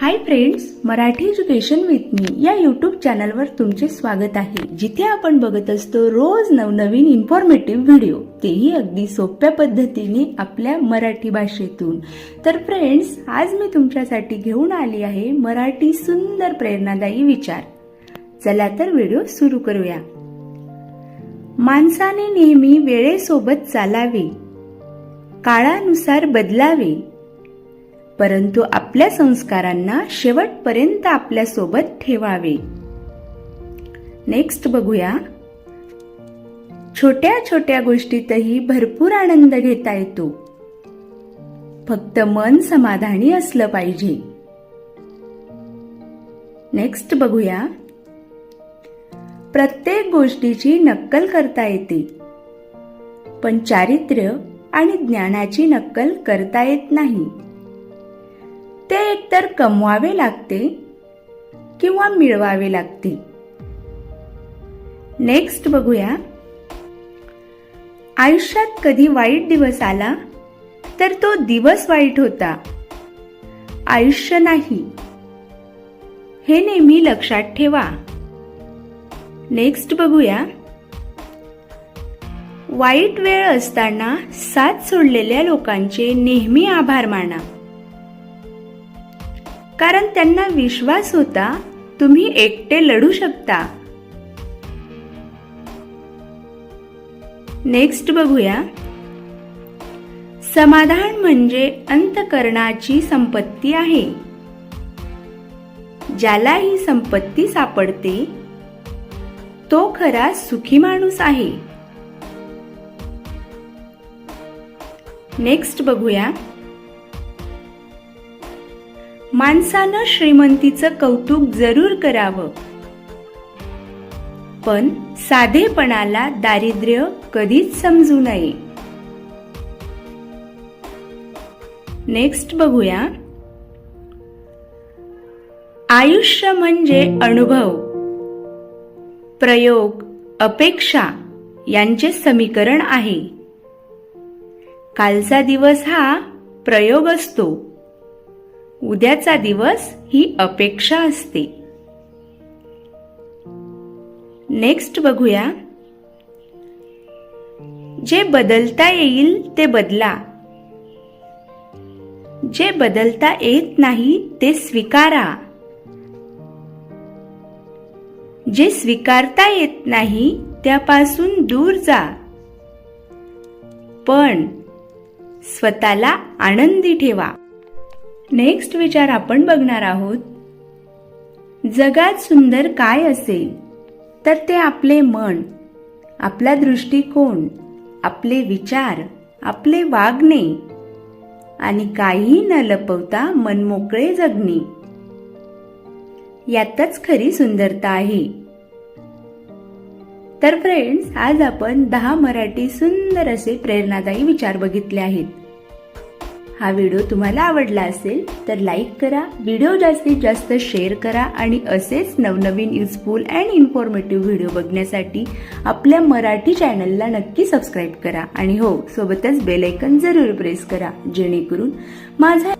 Hi friends Marathi education with मी या YouTube चॅनलवर तुमचे स्वागत आहे. जिथे आपण बघत असतो रोज नवनवीन इन्फॉर्मेटिव्ह व्हिडिओ तेही अगदी सोप्या पद्धतीने आपल्या मराठी भाषेतून. तर फ्रेंड्स आज मी तुमच्यासाठी घेऊन आली आहे मराठी सुंदर प्रेरणादायी विचार. चला तर व्हिडिओ सुरू करूया. माणसाने नेहमी वेळेसोबत चालावे. काळानुसार बदलावे. परंतु आपल्या संस्कारांना शेवटपर्यंत आपल्यासोबत ठेवावे. नेक्स्ट बघूया. छोट्या छोट्या गोष्टीतही भरपूर आनंद घेता येतो. फक्त मन समाधानी असलं पाहिजे. नेक्स्ट बघूया. प्रत्येक गोष्टीची नक्कल करता येते. पण चारित्र्य आणि ज्ञानाची नक्कल करता येत नाही. ते एकतर कमवावे लागते किंवा मिळवावे लागते नेक्स्ट बघूया. आयुष्यात कधी वाईट दिवस आला तर तो दिवस वाईट होता. आयुष्य नाही. हे नेहमी लक्षात ठेवा. नेक्स्ट बघूया. वाईट वेळ असताना साथ सोडलेल्या लोकांचे नेहमी आभार माना. कारण त्यांना विश्वास होता तुम्ही एकटे लढू शकता. नेक्स्ट बघूया. समाधान म्हणजे अंतकरणाची संपत्ती आहे. ज्याला ही संपत्ती सापडते तो खरा सुखी माणूस आहे. नेक्स्ट बघूया. माणसानं श्रीमंतीचं कौतुक जरूर करावं. पण साधेपणाला दारिद्र्य कधीच समजू नये. नेक्स्ट बघूया. आयुष्य म्हणजे अनुभव. प्रयोग अपेक्षा यांचे समीकरण आहे. कालचा दिवस हा प्रयोग असतो. उद्याचा दिवस ही अपेक्षा असते. नेक्स्ट बघूया. जे बदलता येईल ते बदला. जे बदलता येत नाही ते स्वीकारा. जे स्वीकारता येत नाही त्यापासून दूर जा. पण स्वतःला आनंदी ठेवा. नेक्स्ट विचार आपण बघणार आहोत. जगात सुंदर काय असेल तर ते आपले मन आपला दृष्टिकोन आपले विचार आपले वागणे आणि काहीही न लपवता मनमोकळे जगणे. यातच खरी सुंदरता आहे. तर फ्रेंड्स आज आपण दहा मराठी सुंदर असे प्रेरणादायी विचार बघितले आहेत. हा व्हिडिओ तुम्हाला आवडला असेल तर लाईक करा व्हिडिओ जास्तीत जास्त शेअर करा आणि असेच नवनवीन युजफुल अँड इन्फॉर्मेटिव्ह व्हिडिओ बघण्यासाठी आपल्या मराठी चॅनलला नक्की सबस्क्राईब करा. आणि हो सोबतच बेलायकन जरूर प्रेस करा जेणेकरून माझा